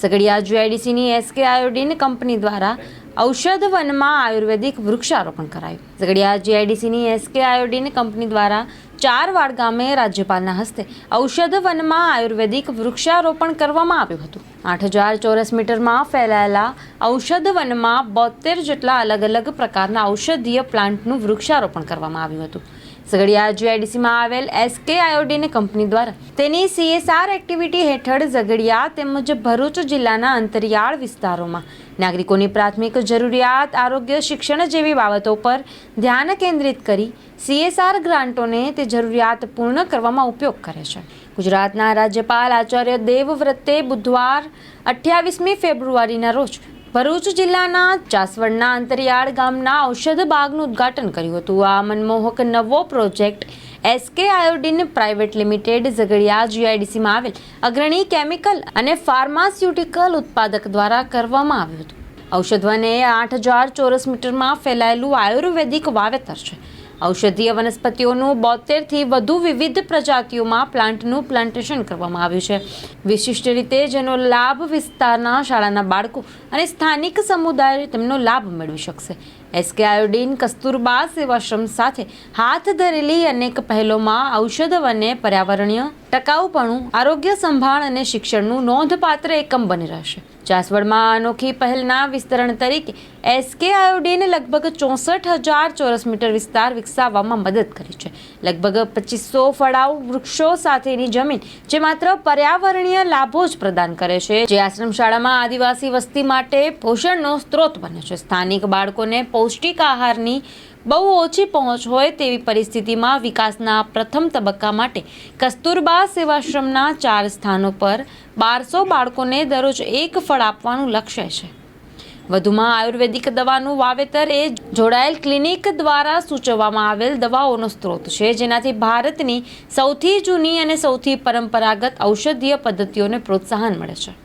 સગડિયા જીઆઈડીસીની SK iodine company દ્વારા ઔષધ વનમાં આયુર્વેદિક વૃક્ષારોપણ કરાયું. ઝઘડિયા જીઆઈડીસીની એસકે આયોડીન કંપની દ્વારા ચારવાડ ગામે રાજ્યપાલના હસ્તે ઔષધ વનમાં આયુર્વેદિક વૃક્ષારોપણ કરવામાં આવ્યું હતું. આઠ હજાર ચોરસ મીટરમાં ફેલાયેલા ઔષધ વનમાં બોતેર જેટલા અલગ અલગ પ્રકારના ઔષધીય પ્લાન્ટનું વૃક્ષારોપણ કરવામાં આવ્યું હતું. ઝઘડિયા જીઆઈડીસીમાં આવેલ એસકે આયોડીન કંપની દ્વારા. તેની સીએસઆર એક્ટિવિટી હેઠળ ઝઘડિયા તેમજ ભરૂચ જિલ્લાના અંતરિયાળ વિસ્તારોમાં. નાગરિકોની પ્રાથમિક જરૂરિયાત, આરોગ્ય, શિક્ષણ જેવી બાબતો પર ધ્યાન કેન્દ્રિત કરી સીએસઆર ગ્રાન્ટોને તે જરૂરિયાત પૂર્ણ કરવામાં ઉપયોગ કરે છે. ગુજરાતના રાજ્યપાલ આચાર્ય દેવવ્રતે બુધવાર અઠ્યાવીસમી ફેબ્રુઆરીના રોજ ભરૂચ જિલ્લાના ચાસવડના અંતરિયાળ ગામના ઔષધ બાગનું ઉદ્ઘાટન કર્યું હતું. આ મનમોહક નવો project SK iodine private limited Jhagadia જીઆઈડીસીમાં આવેલ અગ્રણી કેમિકલ અને ફાર્માસ્યુટિકલ ઉત્પાદક દ્વારા કરવામાં આવ્યું હતું. ઔષધવને આઠ હજાર ચોરસ મીટરમાં ફેલાયેલું આયુર્વેદિક વાવેતર છે. ઔષધીય વનસ્પતિઓનું બોતેરથી વધુ વિવિધ પ્રજાતિઓમાં પ્લાન્ટનું પ્લાન્ટેશન કરવામાં આવ્યું છે. વિશિષ્ટ રીતે જેનો લાભ વિસ્તારના શાળાના બાળકો અને સ્થાનિક સમુદાય તેમનો લાભ મેળવી શકશે. એસકે આયોડીન કસ્તુરબા સેવાશ્રમ સાથે હાથ ધરેલી અનેક પહેલોમાં ઔષધ અને પર્યાવરણીય ટકાઉપણું, આરોગ્ય સંભાળ અને શિક્ષણનું નોંધપાત્ર એકમ બની રહેશે. જાસવડમાં અનોખી પહેલના વિસ્તરણ તરીકે એસકે આયોડીને લગભગ ચોસઠ હજાર ચોરસ મીટર વિસ્તાર વિકસાવવામાં મદદ કરી છે. લગભગ પચીસો ફળાઉ વૃક્ષો સાથેની જમીન જે માત્ર પર્યાવરણીય લાભો જ પ્રદાન કરે છે, જે આશ્રમ શાળામાં આદિવાસી વસ્તી માટે પોષણનો સ્ત્રોત બને છે. સ્થાનિક બાળકોને પૌષ્ટિક આહારની બહુ ઓછી પહોંચ હોય તેવી પરિસ્થિતિમાં વિકાસના પ્રથમ તબક્કા માટે કસ્તુરબા સેવાશ્રમના ચાર સ્થાનો પર બારસો બાળકોને દરરોજ એક ફળ આપવાનું લક્ષ્ય છે. વધુમાં આયુર્વેદિક દવાનું વાવેતર એ જોડાયેલ ક્લિનિક દ્વારા સૂચવવામાં આવેલ દવાઓનો સ્ત્રોત છે, જેનાથી ભારતની સૌથી જૂની અને સૌથી પરંપરાગત ઔષધીય પદ્ધતિઓને પ્રોત્સાહન મળે છે.